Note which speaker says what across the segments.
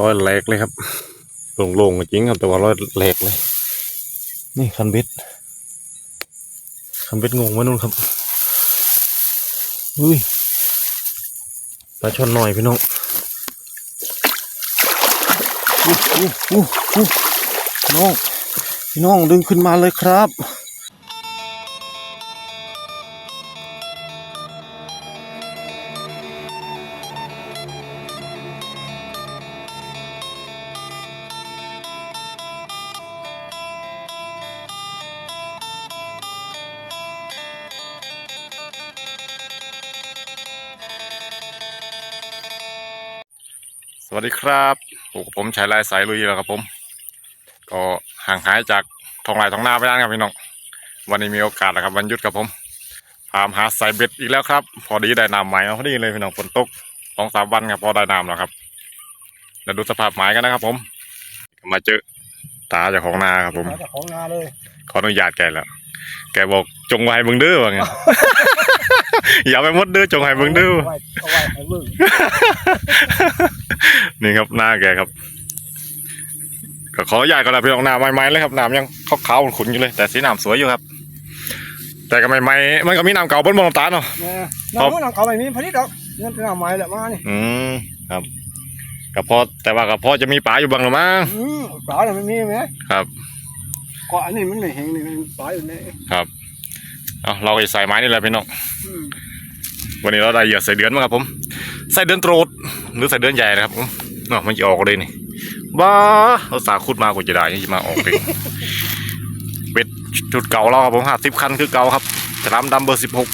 Speaker 1: รอยแหลกเลยครับโล่งๆจริงครับแต่ว่ารอยแหลกเลย นี่คันเบ็ดคันเบ็ดงงไว้นู่นครับอุ้ยปลาช่อนหน่อยพี่น้องอู้อู้อู้อู้น้องพี่น้องดึงขึ้นมาเลยครับ ครับผมผมชายลายสายลุยแล้วครับผม ก็ห่างหายจากทองลายทองหน้าไปนานครับพี่น้อง วันนี้มีโอกาสนะครับวันหยุดครับผมพามหาสายเบ็ดอีกแล้วครับ พอดีได้น้ำใหม่มาพอดีเลยพี่น้องฝนตกสองสามวันครับพอได้น้ำแล้วครับเดี๋ยวดูสภาพหมายกันนะครับผม มาเจอตาเจ้าของนาครับผม
Speaker 2: มาจากของนาเลย
Speaker 1: ขออนุญาตแกแล้ว แกบอกจงไว้ให้เบิ่งเด้อว่าไงอย่าไปมดเด้อจงให้เบิ่งเด้อ
Speaker 2: เอาไว้เอาไว้ให้เบิ่ง
Speaker 1: นี่ครับหน้าแกครับก็ขออนุญาตก่อนนะพี่น้องหน้าใหม่ๆเลยครับน้ำยังขาวๆขุ่นๆอยู่เลย แต่สีน้ำสวยอยู่ครับ แต่ก็ใหม่ๆมันก็มีน้ำเก่าบนบนน้ำตาลเนาะ
Speaker 2: แม่
Speaker 1: ครั
Speaker 2: น้ำ
Speaker 1: บ
Speaker 2: นู้นน้ำเขาไม่มีผลิตหรอกเงินเป็นน้ำไม้แหละมานี่
Speaker 1: อืมครับก็พอแต่ว่าก็พอจะมีปลาอยู่บ้างหรือมั้ง
Speaker 2: อืมปลาเนี่ยมันมีไหม
Speaker 1: ครับ
Speaker 2: ก็อันนี้มันไม่แห้งนี่มันปลาอยู่ใน
Speaker 1: ครับ เอาเราก็จะใส่ไม้นี่แหละพี่น้อง
Speaker 2: อืม
Speaker 1: วันนี้เราได้เหยื่อใส่เดือนมาครับผม ใส่เดือนโตรดหรือใส่เดือนใหญ่นะครับผมเนาะมันจะออกเลยนี่ บ้าเราสาขุดมากกว่าจะได้นี่จะมาออกเองเป็ดจุดเก่าเราครับผมห้าสิบคันคือเก่าครับฉลามดำเบอร์สิบหก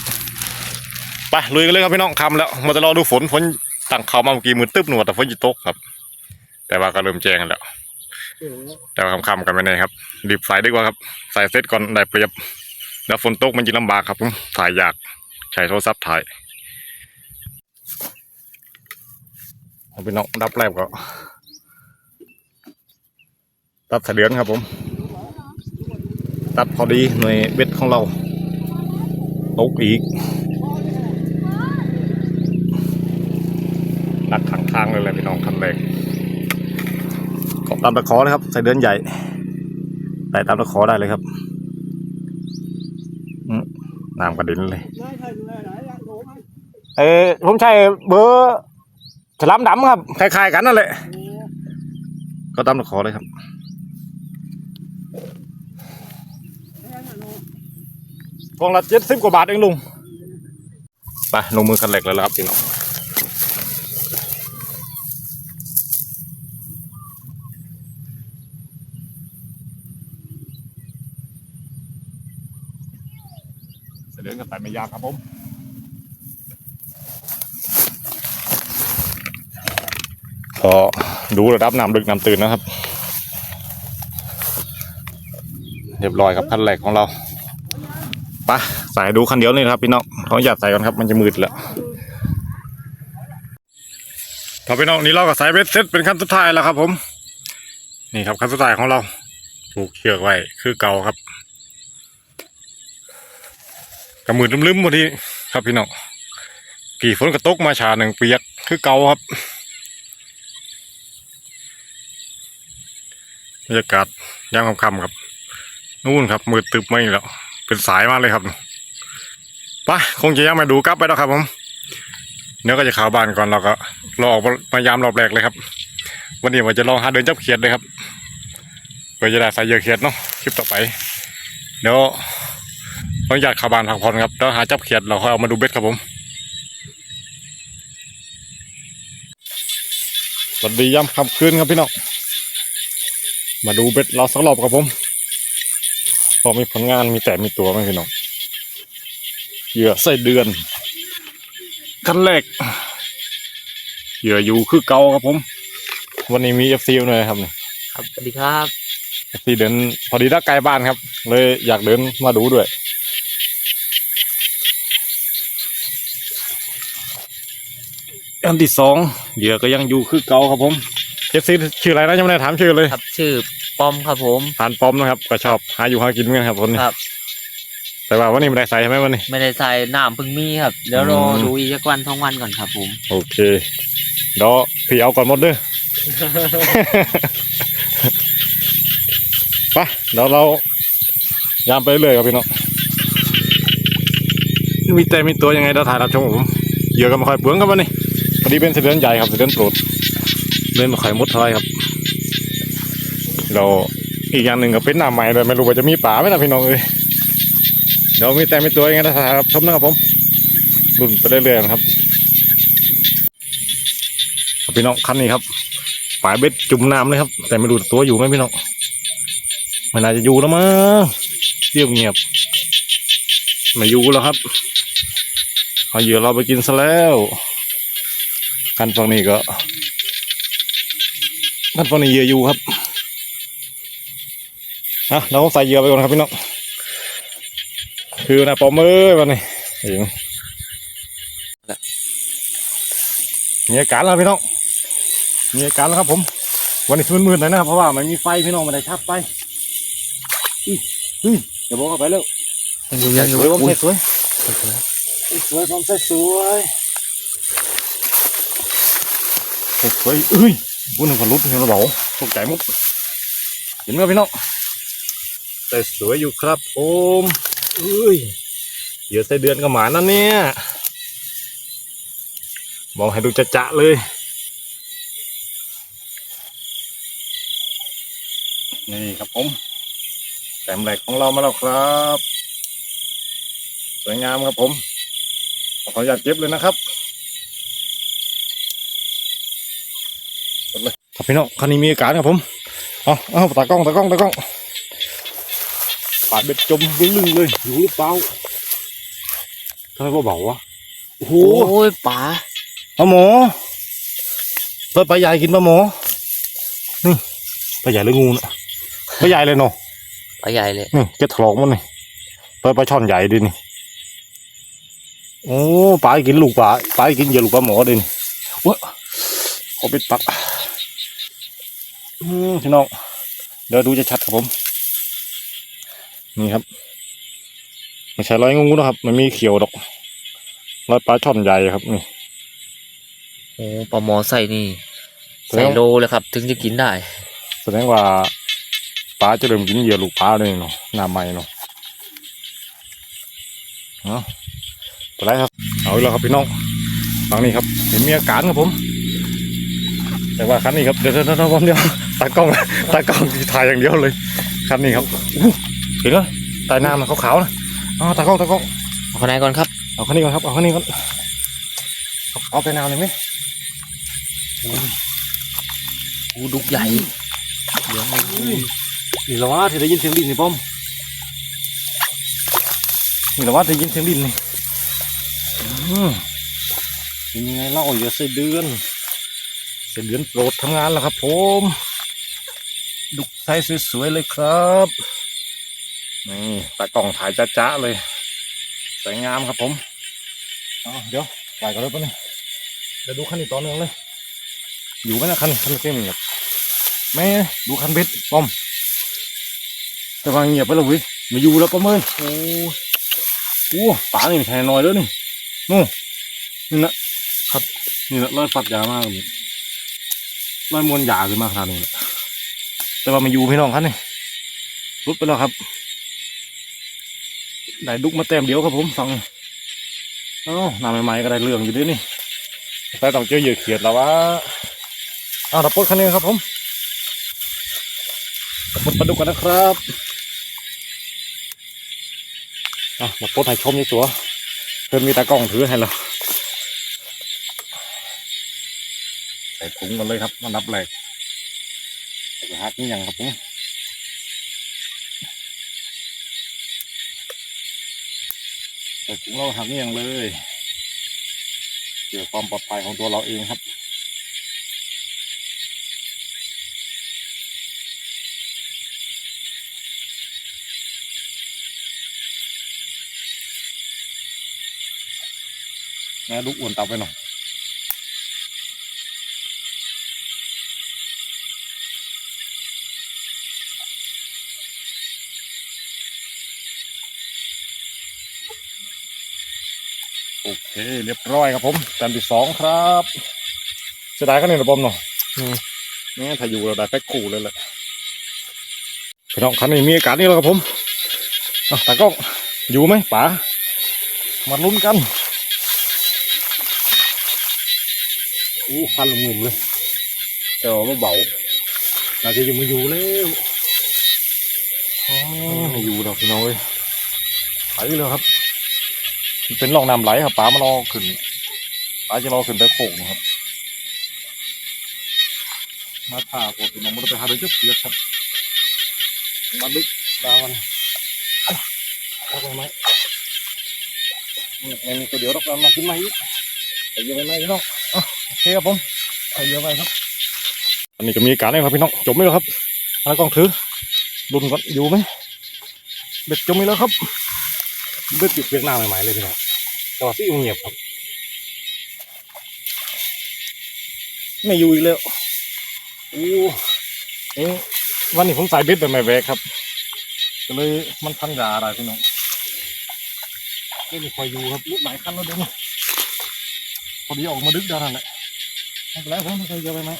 Speaker 1: ไปลุยกันเลยครับพี่น้องคำแล้วมาจะรอดูฝนฝนตั้งเขามาเมื่อกี้มือตึ๊บหนวดแต่ฝนจะตกครับ แต่ว่าก็เริ่มแจ้งกันแล้ว
Speaker 2: เออ
Speaker 1: แต่ว่าคำๆกันไม่แน่ครับรีบใส่ดีกว่าครับ ใส่เสร็จก่อนได้เปรียบ แล้วฝนตกมันจะลำบากครับผมถ่ายยากใช้โทรศัพท์ถ่ายเอาไปน้องดับแรกก็ตัดสะเดือนครับผม ตัดพอดีหน่วยเบ็ดของเราตกอีกดักข้างทางเลยแหละพี่น้องคันแรก ตามตะขอเลยครับใส่เดือนใหญ่ได้ตามตะขอได้เลยครับน้ำกระด็นเลย
Speaker 2: นายใช่ดูแลไหนละโหลมัน
Speaker 1: เออผมใช้เบอร์ฉลามดำครับคล้ายๆกันนั่นแหละก็ตามตะขอเลยครับ
Speaker 2: แค่นั้นหล
Speaker 1: กองละเจ็ดสิบกว่าบาทเองลุงไปลงมือคันเหล็กแล้วครับพี่น้อง เดือนกันใส่ไม่ยากครับผมพอดูระดับน้ำลึกน้ำตื่นนะครับ เรียบร้อยครับคันแรกของเราปะใส่ดูคันเดียวนี่นะครับพี่น้องขออนุญาตใส่ก่อนครับมันจะมืดแล้วครับพี่น้องนี่เราก็ใส่เบ็ดเสร็จเป็นขั้นสุดท้ายแล้วครับ ผม นี่ครับขั้นสุดท้ายของเรา ถูกเชือกไว้คือเก่าครับ กระมือลืมๆพอดีครับพี่น้องกี่ฝนกระตกมาชาหนึ่งเปียกคือเก่าครับบรรยากาศย่ามค่ำๆครับ นู่นครับ มืดตึบไม่แล้ว เป็นสายมากเลยครับไปคงจะยังม่ดูกลับไปแล้วครับผมเดี๋ยวก็จะข้าบ้านก่อนเราก็รอออกมายามรอบแรกเลยครับ วันนี้ว่าจะลองหาเดินจับเขียดเลยครับเพื่อจะได้ใส่เยื่อเขียดเนาะคลิปต่อไปเดี๋ยว ออนุญาตเข้าบ้านพักผ่อนครับแล้วหาจับเขียดเราค่อยเอามาดูเบ็ดครับผมสวัสดียามค่ำคืนครับพี่น้องมาดูเบ็ดเราสักรอบครับผมพอมีผลงานมีแต่มีตัวไหมพี่น้องเหยื่อไส้เดือนขั้นแรกเหยื่ออยู่คือเก่าครับผม วันนี้มีเอฟซีหน่อยครับนี่
Speaker 3: ครับสวัสดีครับ
Speaker 1: เอฟซีเดินพอดีถ้าไกลบ้านครับ เลยอยากเดินมาดูด้วย อันที่สองเหยื่อก็ยังอยู่คือเก่าครับผมเอฟซีชื่ออะไรนะยังไม่ได้ถามชื่อเลย
Speaker 3: ครับชื่อปอมครับผม
Speaker 1: ผ่านปอมนะครับก็ชอบหาอยู่หากินเหมือนกันครับคนนี้
Speaker 3: ครับ
Speaker 1: แต่ว่าวันนี้ไม่ได้ใส่ใช่ไหมวันนี้
Speaker 3: ไม่ได้ใส่น้ำเพึ่งมีครับเดี๋ยวรอ
Speaker 1: อืม
Speaker 3: ดูอีกสักวันสองวันก่อนครับผม
Speaker 1: โอเคเดี๋ยวพี่เอาก่อนหมดเด้อไปเดี๋ยวเรายามไปเรื่อยครับพี่น้องมีแต่มีตัวยังไงเดี๋ยวถ่ายรับชมผมเหยื่อก็ไม่ค่อยเปลืองครับวันนี้ พอดีเป็นเสดือนใหญ่ครับเสดือนโปรดเล่นไม่มดท่าไหรครับ เราอีกอย่างหนึ่งก็เป็นหน้าใหม่เลยไม่รู้ว่าจะมีป่าไหมนะพี่น้องเอ้ยเดี๋ยวมีแต่ไมีตัวยังไงเดี๋ยวถ่ายรับชมนะครับผมรุ่นไปเรื่อยๆนะครับพี่น้องคันนี้ครับปลายเบ็ดจุ่มน้ำเลยครับ แต่ไม่รู้ตัวอยู่ไหมพี่น้องมันน่าจะอยู่แล้วมั้งเงียบเงียบไม่อยู่แล้วครับเอาเหยื่อเราไปกินซะแล้ว คันฝั่งนี้ก็คันฝั่งนี้เหยื่ออยู่ครับอะเราก็ใส่เหยื่อไปก่อนครับพี่น้องคือนะปอมเอ้ยวันนี้เองมีอาการแล้วพี่น้องมีอาการแล้วครับผม วันนี้มืดๆหน่อยนะครับเพราะว่ามันมีไฟพี่น้องมันได้ชับไปอุ้ยอุ้ยอย่าบอกเข้าไปแล้ว
Speaker 3: ยังอยู่ยังอยู่
Speaker 1: สวยผม
Speaker 3: อุ้
Speaker 1: ใส่
Speaker 3: ย
Speaker 1: สวยสวยผมใส่สวย โอ้สวยเอ้ยบุญหนึ่งคนรุดเห็นเราบอกตกใจมุกเห็นไหมพี่น้องใส่สวยอยู่ครับโอมเอ้ยเดี๋ยวใส่เดือนกับหมานั่นเนี่ยมองให้ดูจะจะๆเลยนี่ครับผมแต้มแหลกของเรามาแล้วครับ สวยงามครับผมขออนุญาตเก็บเลยนะครับกดเลย ครับพี่น้องคันนี้มีอาการครับผมเอาเอาตากล้องตากล้องตากล้องปาดเบ็ดจมวิ่งลึงเลยอยู่หรือเปล่าทำไมเบาๆวะโอ้โห
Speaker 3: โอ้ยป๋า
Speaker 1: ปลาหมอเปิดปลาใหญ่กินปลาหมอนี่ปลาใหญ่หรืองูน่ะปลาใหญ่เลยเนาะ
Speaker 3: ปลาใหญ่เลย
Speaker 1: นี่เก็ดถลอกมันนี่ปลาปลาช่อนใหญ่ดินี่โอ้ปลากินลูกปลาปลากินเหยื่อลูกปลาหมอดินี่วะเอาไปตักอืม พี่น้องเดี๋ยวดูจะชัดครับผม นี่ครับไม่ใช่รอยงูนะครับ มันมีเขียวดอกรอยปลาช่อนใหญ่ครับนี่
Speaker 3: โอ้ปลาหมอใส่นี่
Speaker 1: แสด
Speaker 3: ใส่
Speaker 1: ง
Speaker 3: โลเลยครับ ถึงจะกินได้
Speaker 1: แสดงว่าปลาจะเริ่มกินเหยื่อลูกปลาเลยเนาะหน้าใหม่เนาะเอาไปไรครับ เอาอีกแล้วครับพี่น้องฟังนี้ครับ เห็นมีอาการครับผม แต่ว่าคันนี้ครับเดี๋ยวเดี๋ยวเดี๋ยวผมเดียวตากล้องตากล้องถ่ายอย่างเดียวเลยคันนี้ครับอู้เห็นไหมใต้น้ำนะขาวๆนะอ๋อตากล้องตากล้อง
Speaker 3: เอาคนไหนก่อนครับ
Speaker 1: เอาคันนี้ก่อนครับเอาคันนี้ก่อนเอาเอาไปน้ำเลยไหม
Speaker 3: อู้ดุกใหญ่เดี๋ยว
Speaker 1: นี่ละว่าที่ได้ยินเสียงดินนี่ป้อมนี่ละว่าที่ได้ยินเสียงดินนี่อืมเป็นยังไงเล่าอย่าใส่เดือน ใส่เดือนโปรดทำงานแล้วครับผมดุกไซส์สวยๆเลยครับนี่ตากล่องถ่ายจ้าๆเลยสวยงามครับผมอ๋อเดี๋ยวไปกันเลยปะเนี่ยเดี๋ยวดูคันนี้ต่อเนื่องเลย อยู่ไหมนะคันคันเต็มเงียบแม่ดูคันเบ็ดป้อมแต่ว่าเงียบไปแล้วเว้ยมาอยู่แล้วก็เมื่อยโอ้โหป่านี่ไม่ใช่น้อยแล้วนี่นู่นนี่นะครับนี่นะรอยฝัดยาวมากนี่ร้อย มวนยาขึ้นมาขนาดนี้นะแต่ว่ามาอยู่พี่น้องครับนี่รุดไปแล้วครับ ได้ดุกมาแต้มเดียวครับผมฟังเอ้าหน้าใหม่ๆก็ได้เรื่องอยู่ด้วยนี่แต่ต้องเจอเหยื่อเขียดแล้ววะเอาดับปดคันนี้ครับผมดับปดปลาดุกกันนะครับอะมาโพสต์ให้ชมนี่ตัวเพิ่นมีตากล้องถือให้เรา ส่ถุงกันเลยครับมันนับแรกจะหักนี่ยังครับผมใส่ถุงเราหักนี่ยังเลยเกี่ยวความปลอดภัยของตัวเราเองครับแม่ลูกอ้วนตับไปหน่อย เคเรียบร้อยครับผมแต้มที่สองครับเสียดายก็เนี่ยระบมเนาะ
Speaker 3: อืม
Speaker 1: นี่ถ้าอยู่เราได้แพ็คคู่เลยแหละพี่น้องคันนี้มีอากาศนี่แล้วครับผมอะตากล้องอยู่ไหมป๋ามาลุ้นกันอู้คันหลุมๆเลยแต่ว่าไม่เบาน่าจะยังไม่อยู่แล้วอ๋อไม่อยู่แล้วพี่น้องเอ้ยไปเลยครับมัน เป็นร่องน้ำไหลครับป๋ามารอขึ้นป๋าจะรอขึ้นไปโขกนะครับ มาถ่าผมพี่น้องมันไปหาเรื่องเปียกครับมาดึกดาวันะเอาไปไหมเนี่ยไม่มีตัวเดียวรอกเรามาขึ้นมาอีกไปเยอะไปไหมพี่น้องโอเคครับผมไปเยอะไปครับ อันนี้ก็มีการนะครับพี่น้องจบไหมแล้วครับอะไรกล้องถือดุนก่อนอยู่ไหมเบ็ดจมไหมแล้วครับ เบ็ดติดเวียกหน้าใหม่ๆเลยพี่น้องแต่ว่าที่เงียบครับไม่อยู่อีกแล้วโอ้เอ๊ะวันนี้ผมใส่เบ็ดไปไม่แวกครับก็เลยมันพันยาอะไรพี่น้องไม่มีคอยอยู่ครับลุกหลายคันแล้วเดี๋ยวนี้พอดีออกมาดึกดานั่นแหละไม่เป็นไรผมไม่เคยเจอไปไหม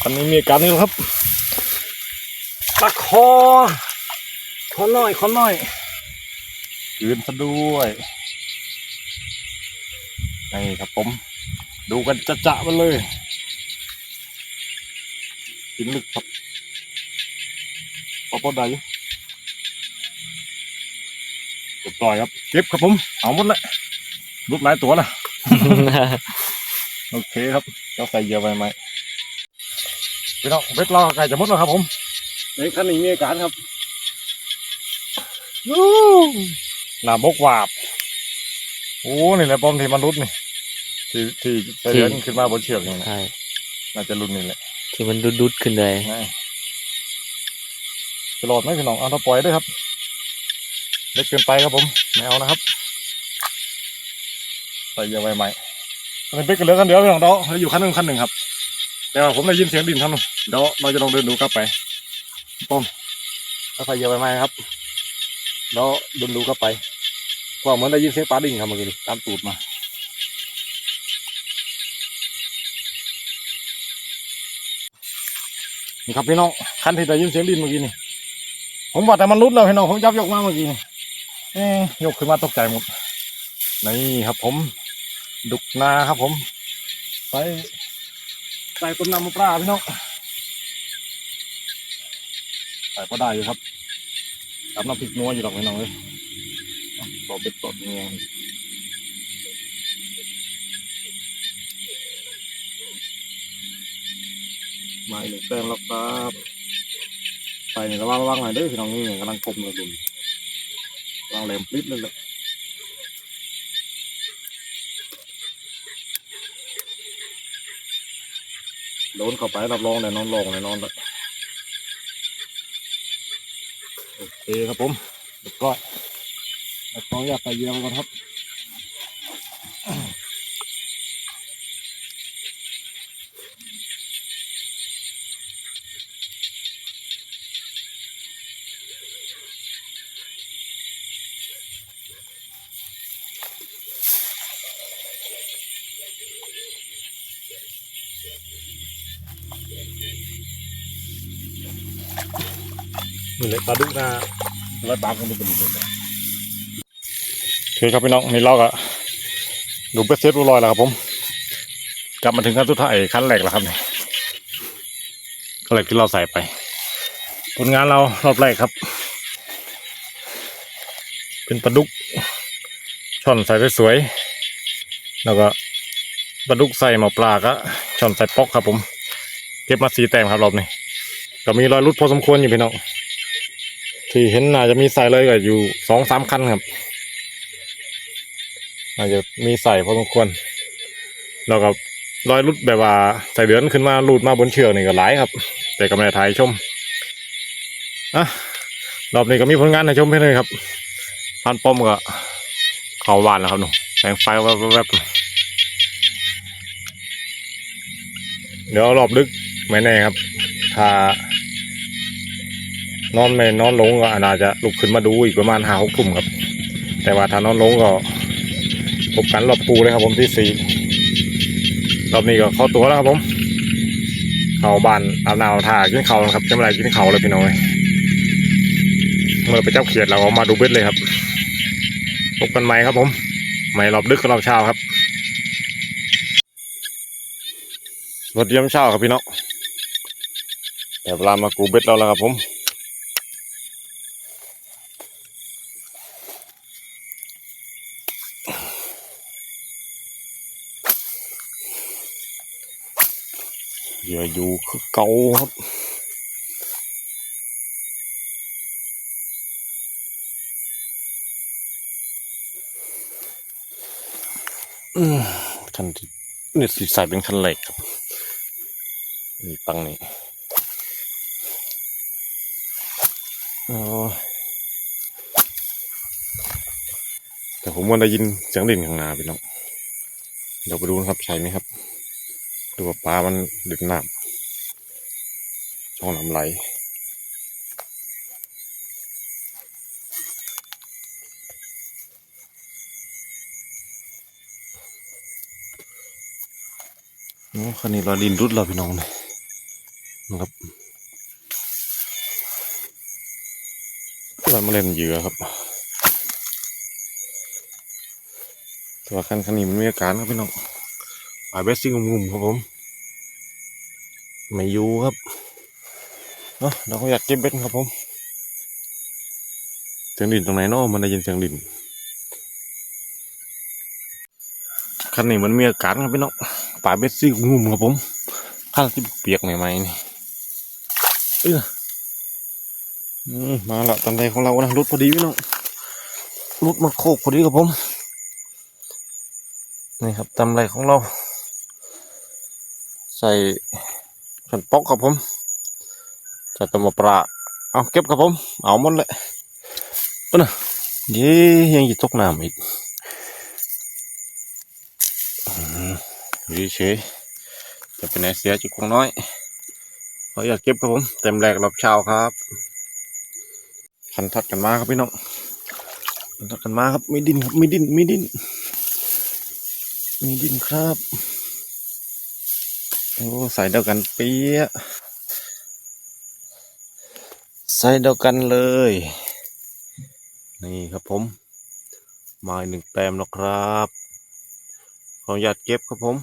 Speaker 1: ตอนนี้มีอาการนี้แล้วครับตะคอ ขอหน่อย ขอหน่อยยืนซะด้วยนี่ครับผม ดูกันจะจะๆไปเลยกินลึกครับพอพอได้ยู่เรียบร้อยครับ เก็บครับผม เอาหมดเลยรุดหลายตัวนะ โอเคครับ เจ้าใส่เหยื่อไปไหมพี่น้องเบ็ดเราไก่จะหมดแล้วครับผม
Speaker 2: ในคันนี้มีอาการครับ
Speaker 1: หน้าบกวาบโอ้นี่แหละปอมที่มันรุดนี่ที่ที่ใส่เดือนขึ้นมาบนเชือกนี่นะ
Speaker 3: ใช่
Speaker 1: น่าจะรุดนี่แหละ
Speaker 3: ที่มันดุดๆขึ้นเลย
Speaker 1: ไงจะรอดไหมพี่น้องเอาถ้าปล่อยด้วยครับ เล็กเกินไปครับผมไม่เอานะครับใส่เหยื่อไปไหมต อนนี้เบ็ดกันเหลือกันเดียวพี่น้องเดาเหลือยู่คันหนึ่งคันหนึ่งครับ แต่ว่าผมได้ยินเสียงดินท่านเดี๋ยวเราจะลองเดินดูกลับไปป้อมถ้าใส่เยื่อไปไหมครับแล้วเดินดูกลับไปเพราเหมือนได้ยินเสียงปลาดิ่งครับเมื่อกี้นี่ตามตูดมานี่ครับพี่น้องคันที่ได้ยินเสียงดินเมื่อกี้นี่ผมว่าแต่มันรุดแล้วพี่น้องผมจับยกมาเมื่อกี้นี่เอ๊ะยกขึ้นมาตกใจหมดนี่ครับผม ดุกนาครับผม ไปใส่ต้นน้ำมะปรางพี่น้องใส่ก็ได้อยู่ครับกับน้ำพริกนัวอยู่หรอกพี่น้องเลยบอกเป็นตดเงี้ยมาอีกหนึ่งแป้งแล้วครับใส่เนี่ยระวังระวังหน่อยเด้อพี่น้องนี่กำลังกลมเลยดุนวางแหลมปลิดเลยแหละ โดนเข้าไปรับรองแน่นอนลงแน่นอนโอเคครับผมเรียบร้อยแล้วขออยากไปเยี่ยมก่อนครับ นี่เลยปลาดุกนาร้อยปลาคงเป็นกระดูกเลยโอเคครับพี่น้องนี่เราก็ดูเบสเซตรอยแล้วครับผมกลับมาถึงขั้นสุดท้ายขั้นแรกแล้วครับเนี่ขั้นแรกที่เราใส่ไป ผลงานเรารอบแรกครับ เป็นปลาดุกช่อนใส่สวย แล้วก็ปลาดุกใส่หมอปลาก็ช่อนใส่ปอกครับผม เก็บมาสีแต้มครับรอบนี้ ก็มีรอยรุดพอสมควรอยู่พี่น้องที่เห็นน่าจะมีใส่เลยก็อยู่สองสามคันครับน่าจะมีใส่พอสมควรแล้วก็รอยรุดแบบว่าใส่เดือนขึ้นมาลูดมาบนเชือกนี่ก็หลายครับ แต่ก็ไม่ได้ถ่ายชมอะรอบนี้ก็มีผลงานให้ชมเพื่อนเลยครับพันป้อมก็เขาหวานแล้วครับหนูแสงไฟแวบๆเดี๋ยวรอบดึกไม่แน่ครับ ถ้า นอนไม่นอนลงก็อาจจะลุกขึ้นมาดูอีกประมาณห้าหกทุ่มครับ แต่ว่าถ้านอนลงก็พบกันรอบปูเลยครับผมที่สี่รอบนี้ก็เข้าตัวแล้วครับผมเข้าบานอาบน้ำท่ากินเข่าครับจะไม่ได้กินเข่าเลยพี่น้อยเมื่อไปเจ้าเขียดเราก็มาดูเบ็ดเลยครับพบกันใหม่ครับผมใหม่รอบดึกกับรอบเช้าครับรถเยี่ยมเช้าครับพี่น้องแต่เวลามากูเบ็ดเราแล้วครับผม อย่าอยู่คือเกาครับอืมคันที่เนี่ยสีใสเป็นคันเหล็กครับนี่ตังนี่อ๋อแต่ผมว่าได้ยินเสียงดิ่นข้างหน้าพี่น้องเดี๋ยวไปดูนะครับ ใช่ไหมครับ ดูว่าปลามันดึกน้ำช่องน้ำไหลโอ้คันนี้เราดินรุดเราพี่น้องเลยนะครับเรามาเล่นเหยื่อครับต่ว่าคันคันนี้มันมีอาการครับพี่น้อง ปลาเบสซิ่งงุ่มๆครับผม ไม่อยู่ครับเนาะเราก็อยากเก็บเบ็ดครับผม เสียงดินตรงไหนเนาะมันได้ยินเสียงดินคันนี้มันมีอาการครับพี่น้องปลาเบสซิ่งุ่มครับผมข้างที่เปียกใหม่ๆนี่เออมาละตอนใดของเรานะรถพอดีพี่น้องรถมาโคกพอดีครับผม นี่ครับตำไรของเรา ใส่ขันปอกครับผมใส่ตะมะปลาเอาเก็บครับผม เอาหมดเลยปะนะเย้ยังหยิบตกน้ำอีกอืมอยู่เฉยจะเป็นไหนเสียจุกของน้อยเขาอยากเก็บครับผม เต็มแรกรอบเช้าครับคันทัดกันมาครับพี่น้องคันทัดกันมาครับมีดินครับมีดินมีดินมีดินครับ โอ้ใส่เดียวกันเปี้ยใส่เดียวกันเลย นี่ครับผม มาหนึ่งแต้มแล้วครับ ขออนุญาตเก็บครับผม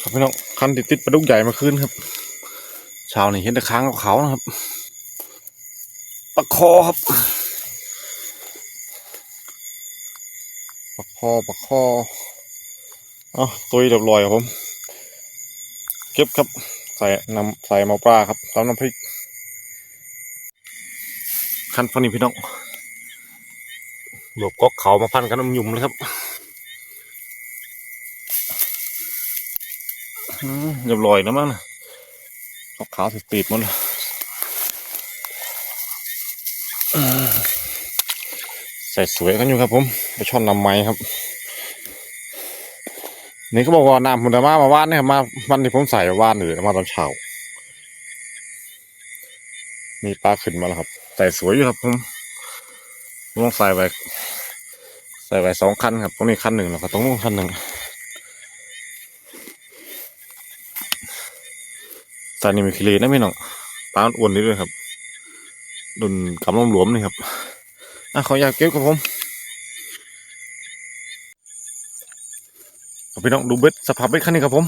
Speaker 1: ครับพี่น้องคันติดติดปลาดุกใหญ่มาขึ้นครับช้านี่เห็นแต่ค้างเขานะครับปลาคอครับปลาคอปลาคอ อ๋อตุยเรียบร้อยครับผม เก็บครับ ใส่น้ำใส่มาปลาครับตามน้ำพริกคันฟันนี่พี่น้องหลบก๊อกเขามาพันกันน้ำยุ่มเลยครับเรียบร้อยแล้วมั้งนะก๊อกขาวติดติดหมดเลยใส่สวยกันอยู่ครับผมไปช่อนน้ำไม้ครับ นี่เขาบอกว่าน้ำมุนมามาว่านเนี่ยครับมาวันที่ผมใส่ว่านหรือมาตอนเช้ามีปลาขึ้นมาแล้วครับใส่สวยอยู่ครับผมผมต้องใส่ไปใส่ไปสองคันครับตรงนี้คันหนึ่งแล้วก็ตรงนู้นคันหนึ่งใส่นี่มีคิเลนะพี่น้องปลาอ้วนนิดด้วยครับดุนกำลังหลวมนี่ครับอะขออยากเก็บครับผม พี่น้องดูเบ็ดสภาพเบ็ดคันนี้ครับผม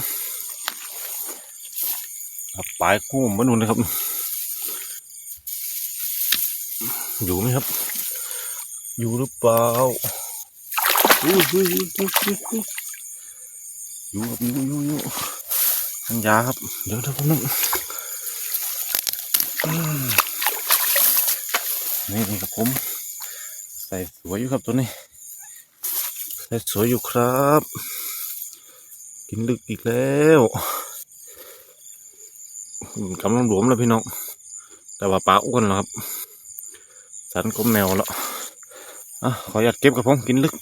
Speaker 1: ปลายคู่มันนู่นนะครับ อยู่ไหมครับ อยู่หรือเปล่าอุ้ยอุ้ยอุ้ยอุ้ยอุ้ยอุ้ยอยู่อยู่อยู่อยู่ทันยาครับ เดี๋ยวเดี๋ยวผมนึงอืมนี่นี่ครับผม ใส่สวยอยู่ครับตัวนี้ ใส่สวยอยู่ครับ กินลึกอีกแล้วกำลังหลวมแล้วพี่น้อง แต่ว่าปลาอ้วนแล้วครับ สันก้มแนวแล้วอะขออยากเก็บกับผมกินลึก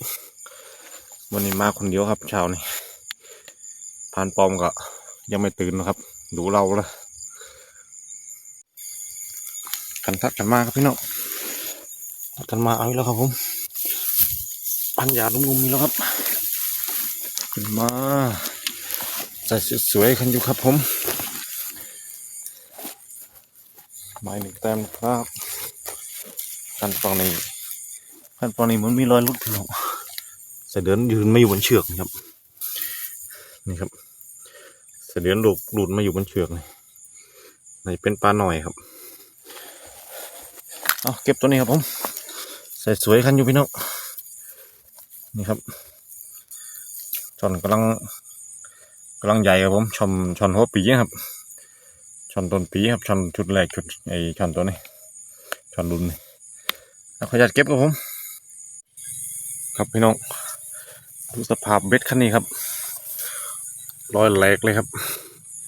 Speaker 1: วันนี้มาคนเดียวครับเช้านี้พาผ่านปอมก็ยังไม่ตื่นนะครับ ดูเราละกันทัดกันมาครับพี่น้องทัดกันมาเอาอีกแล้วครับผมปัญญาลุ่มๆนี่แล้วครับ ขึ้นมา ใส่สวยๆกันอยู่ครับผมไม้หนึ่งแต้มครับกันตรงนี้กันตรงนี้มันมีรอยลุดพี่น้องใส่เดินยืนไม่อยู่บนเชือกนี่ครับ นี่ครับ เสด็จหลุดหลุดมาอยู่บนเชือกนี่นี่เป็นปลาหน่อยครับเอาเก็บตัวนี้ครับผมใส่สวยคันอยู่พี่น้องนี่ครับช่อนกำลัง กำลังใหญ่ครับผมชอนชอนหัวปีครับชอนต้นปีครับชอนชุดแรกชุดไอชอนตัวนี้ชอนรุ่นนี่แล้วขออนุญาตเก็บครับผม ครับพี่น้องดูสภาพเบ็ดคันนี้ครับรอยแหลกเลยครับ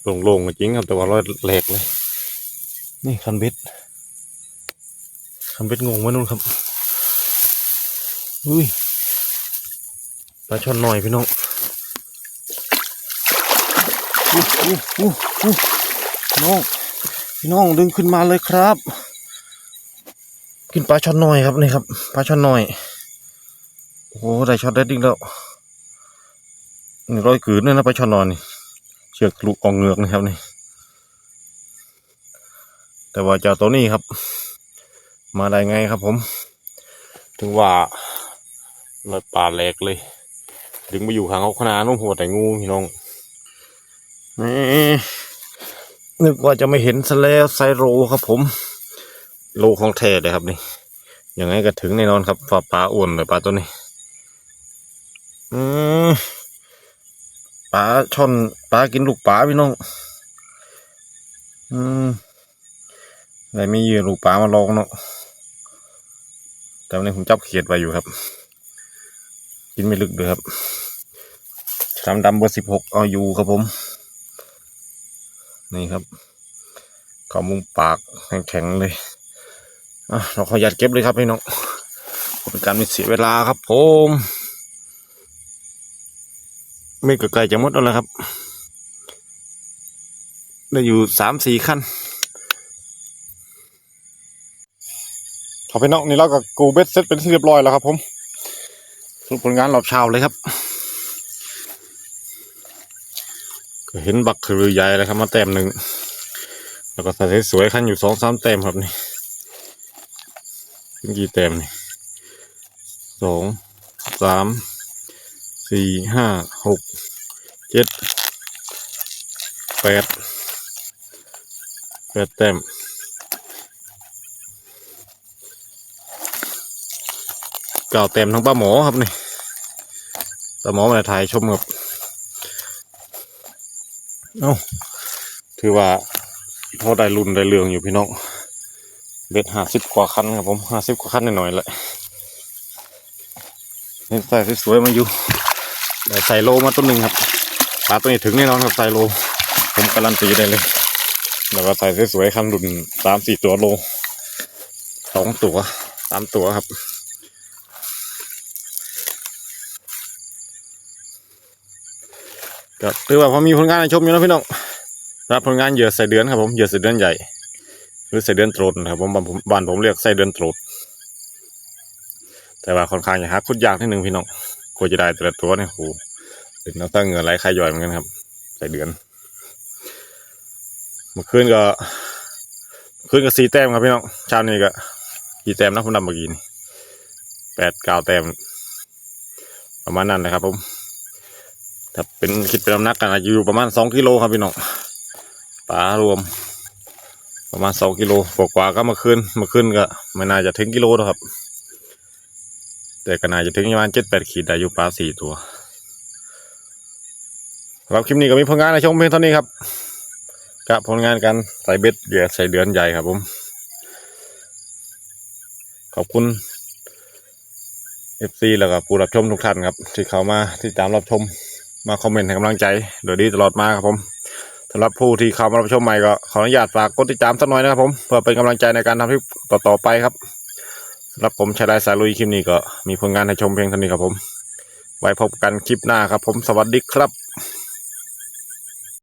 Speaker 1: โล่งๆจริงครับ แต่ว่ารอยแหลกเลย นี่คันเบ็ดคันเบ็ดงงไว้นู่นครับอุ้ยปลาช่อนหน่อยพี่น้อง อู้อู้อู้อู้น้องพี่น้องดึงขึ้นมาเลยครับ กินปลาช่อนหน่อยครับนี่ครับปลาช่อนหน่อยโอ้โหได้ช็อตเด็ดอีกแล้วนี่ร้อยกืนเนี่ยนะปลาช่อนนอนนี่เชือกลุกกองเงือกนะครับนี่ แต่ว่าเจ้าตัวนี้ครับ มาได้ไงครับผม ถึงว่าลอยป่าแหลกเลยถึงไปอยู่ข้างเขาขนาดนุ่มหัวแต่งูพี่น้อง นี่นึกว่าจะไม่เห็นซะแล้วไซโรครับผม โลของแท้เลยครับนี่ยังไงก็ถึงแน่นอนครับฝ่าปลาอ้วนเลยปลาตัวนี้ อืมปลาช่อนปลากินลูกปลาพี่น้อง อืมอะไรไม่ยืนลูกปลามาลองเนาะแต่วันนี้ผมจับเขียดไว้อยู่ครับ กินไม่ลึกเลยครับชามดำเบอร์สิบหกเอาอยู่ครับผม นี่ครับเขอมุมปากแข็งๆเลยอะเราขออนุญาตเก็บเลยครับพี่น้องเป็นการไม่เสียเวลาครับผมไม่ไกลจะหมดแล้วนะครับได้อยู่สามสี่ขั้นขอไปนอกนี่เรากับกูเบสเซ็ตเป็นที่เรียบร้อยแล้วครับผมสรุปผลงานรอบเช้าเลยครับ ก็เห็นบักคือใหญ่เลยครับ มาแต้มหนึ่ง แล้วก็ใส่สวยขั้นอยู่สองสามแต้มครับนี่เป็นกี่แต้มนี่สองสามสี่ห้าหกเจ็ดแปดแปดแต้มเก่าแต้มทั้งป้าหมอครับนี่ป้าหมอมาถ่ายชมครับ เอ้าถือว่าพอได้รุ่นได้เรื่องอยู่พี่น้องเบ็ดห้าสิบกว่าคันครับผมห้าสิบกว่าคันหน่อยๆแหละนี่ใส่สวยๆมาอยู่ใส่โลมาต้นหนึ่งครับปลาตัวนี้ถึงแน่นอนครับใส่โล ผมการันตีได้เลย แล้วก็ใส่สวยๆคันรุ่นสามสี่ตัวโลสองตัวสามตัวครับ ก็ถือว่าพอมีผลงานให้ชมอยู่นะพี่น้องรับผลงานเหยื่อใส่เดือนครับผมเหยื่อใส่เดือนใหญ่ หรือใส่เดือนโตรดครับผมบ้านผมบ้านผมเรียกใส่เดือนโตรดแต่ว่าค่อนข้างจะหาคุดยากนิดนึงพี่น้องกว่าจะได้แต่ละตัวเนี่ยโหเป็นน้ำตั้งเงินไหลใครย่อยเหมือนกันครับ ใส่เดือนเมื่อคืนก็คืนก็สี่แต้มครับพี่น้องเช้านี้ก็กี่แต้มนะผมนำเมื่อกี้นี่แปดเก้าแต้มประมาณนั้นนะครับผม ถ้าเป็นคิดเป็นน้ำหนักกันอาจจะอยู่ประมาณสองกิโลครับพี่น้องปลารวม ประมาณสองกิโลกว่าๆก็มื่อคืนมื่อคืนก็ไม่น่าจะถึงกิโลหรอกครับ แต่ก็น่าจะถึงประมาณเจ็ดแปดขีดได้อยู่ปลาสี่ตัวรับคลิปนี้ก็มีผลงานในช่วงเพียงเท่านี้ครับกับผลงานการใส่เบ็ดเหยื่อใส่เดือนใหญ่ครับผม ขอบคุณเอฟซีแล้วก็ผู้รับชมทุกท่านครับ ที่เข้ามาที่ตามรับชม มาคอมเมนต์ให้กำลังใจโดยดีตลอดมาครับผมสำหรับผู้ที่เข้ามารับชมใหม่ก็ขออนุญาตฝากกดติดตามสักหน่อยนะครับผมเพื่อเป็นกำลังใจในการทำคลิปต่อๆไปครับสำหรับผมชายรายสายลุยคลิปนี้ก็มีผลงานให้ชมเพียงเท่านี้ครับผม ไว้พบกันคลิปหน้าครับผมสวัสดีครับ